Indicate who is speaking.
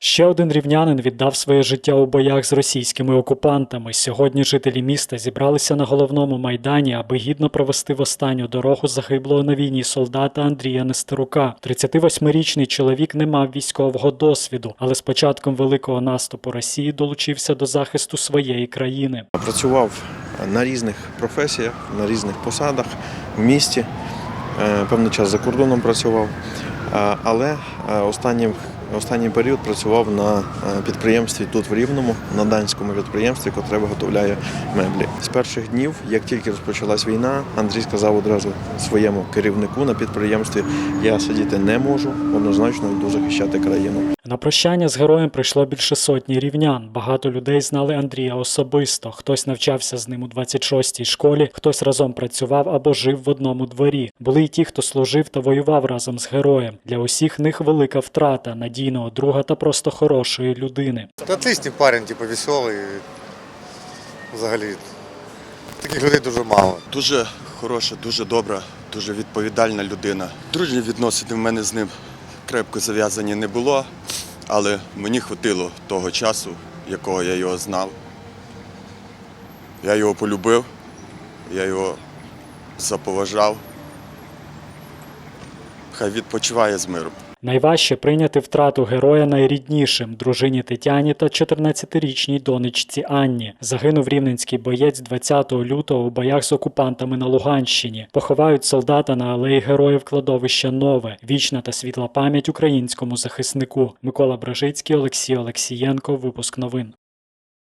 Speaker 1: Ще один рівнянин віддав своє життя у боях з російськими окупантами. Сьогодні жителі міста зібралися на головному майдані, аби гідно провести в останню дорогу загиблого на війні солдата Андрія Нестерука. 38-річний чоловік не мав військового досвіду, але з початком великого наступу Росії долучився до захисту своєї країни.
Speaker 2: Працював на різних професіях, на різних посадах в місті. Е, Певний час за кордоном працював, Е, але е, останнім, останній період працював на е, підприємстві тут в Рівному, на данському підприємстві, яке виготовляє меблі. З перших днів, як тільки розпочалась війна, Андрій сказав одразу своєму керівнику на підприємстві: я сидіти не можу, однозначно йду захищати країну.
Speaker 1: На прощання з героєм прийшло більше сотні рівнян. Багато людей знали Андрія особисто. Хтось навчався з ним у 26-й школі, хтось разом працював або жив в одному дворі. Були й ті, хто служив та воював разом з героєм. Для усіх них велика втрата надійного друга та просто хорошої людини.
Speaker 3: Та отличний парень, типу, веселий. Взагалі. Таких людей дуже мало.
Speaker 4: Дуже хороша, дуже добра, дуже відповідальна людина. Дружні відносини в мене з ним крепко зав'язані не було, але мені хватило того часу, якого я його знав. Я його полюбив, я його заповажав. Хай відпочиває з миром.
Speaker 1: Найважче прийняти втрату героя найріднішим дружині Тетяні та 14-річній донечці Анні. Загинув рівненський боєць 20 лютого у боях з окупантами на Луганщині. Поховають солдата на алеї героїв кладовища Нове. Вічна та світла пам'ять українському захиснику. Микола Бражицький, Олексій Олексієнко. Випуск новин.